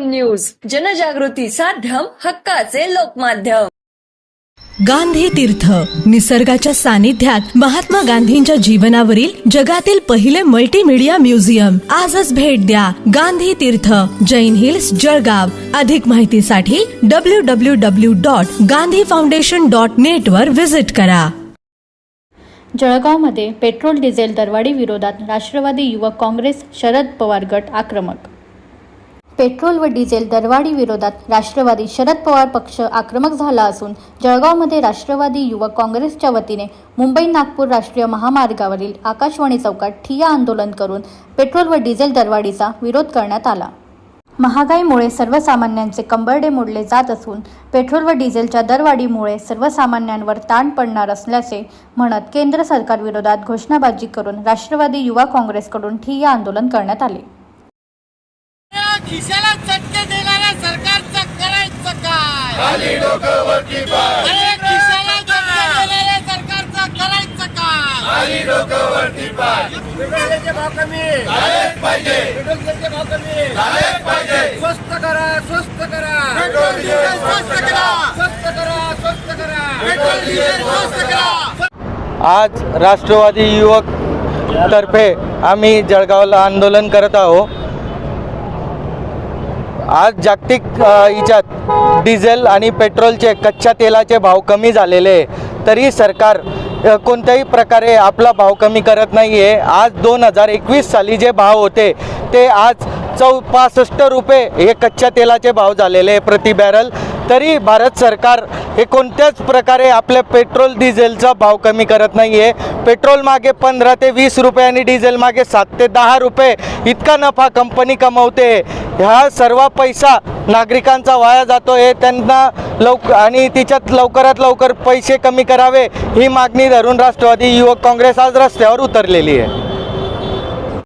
News जनजागृती साध्यम हक्काचे लोकमाध्यम. गांधी तीर्थ. निसर्गाच्या सानिध्यात महात्मा गांधींच्या जीवनावरील जगातील पहिले मल्टीमीडिया म्युझियम आजच भेट द्या गांधी तीर्थ जैन हिल्स जळगाव. अधिक माहितीसाठी W W W dot Gandhi foundation dot net वर विजिट करा. जळगावमध्ये पेट्रोल डिझेल दरवाढी विरोधात राष्ट्रवादी युवक काँग्रेस शरद पवार गट आक्रमक. पेट्रोल व डिझेल दरवाढी विरोधात राष्ट्रवादी शरद पवार पक्ष आक्रमक झाला असून जळगावमध्ये राष्ट्रवादी युवक काँग्रेसच्या वतीने मुंबई नागपूर राष्ट्रीय महामार्गावरील आकाशवाणी चौकात ठिय्या आंदोलन करून पेट्रोल व डिझेल दरवाढीचा विरोध करण्यात आला. महागाईमुळे सर्वसामान्यांचे कंबरडे मोडले जात असून पेट्रोल व डिझेलच्या दरवाढीमुळे सर्वसामान्यांवर ताण पडणार असल्याचे म्हणत केंद्र सरकारविरोधात घोषणाबाजी करून राष्ट्रवादी युवा काँग्रेसकडून ठिय्या आंदोलन करण्यात आले. खिशाला चटके देणाऱ्या सरकारचं करायचं काय? खाली डोकं वरती पाय. अरे खिशाला चटके देणाऱ्या सरकारचं करायचं काय? खाली डोकं वरती पाय. पेट्रोलचे भाव कमी झालेच पाहिजे. पेट्रोलचे भाव कमी झालेच पाहिजे. स्वस्त करा स्वस्त करा. पेट्रोल डिझेल स्वस्त करा. स्वस्त करा स्वस्त करा. पेट्रोल डिझेल स्वस्त करा. आज राष्ट्रवादी युवक तर्फे आम्ही जळगावला आंदोलन करत आहोत. आज जागतिक हिच्यात डिझेल आणि पेट्रोलचे कच्च्या तेलाचे भाव कमी झालेले आहे. तरी सरकार कोणत्याही प्रकारे आपला भाव कमी करत नाही आहे आज दोन हजार एकवीस साली जे भाव होते ते आज चौ पासष्ट रुपये हे कच्च्या तेलाचे भाव झालेले आहे प्रति बॅरल. तरी भारत सरकार हे कोणत्याच प्रकारे आपल्या पेट्रोल डिझेलचा भाव कमी करत नाही आहे पेट्रोल मागे पंधरा ते वीस रुपये आणि डिझेल मागे सात ते दहा रुपये इतका नफा कंपनी कमवते. ह्या सर्व पैसा नागरिकांचा वाया जातो आहे त्यांना लवक आणि तिच्यात लवकरात लवकर पैसे कमी करावे ही मागणी धरून राष्ट्रवादी युवक काँग्रेस आज रस्त्यावर उतरलेली आहे.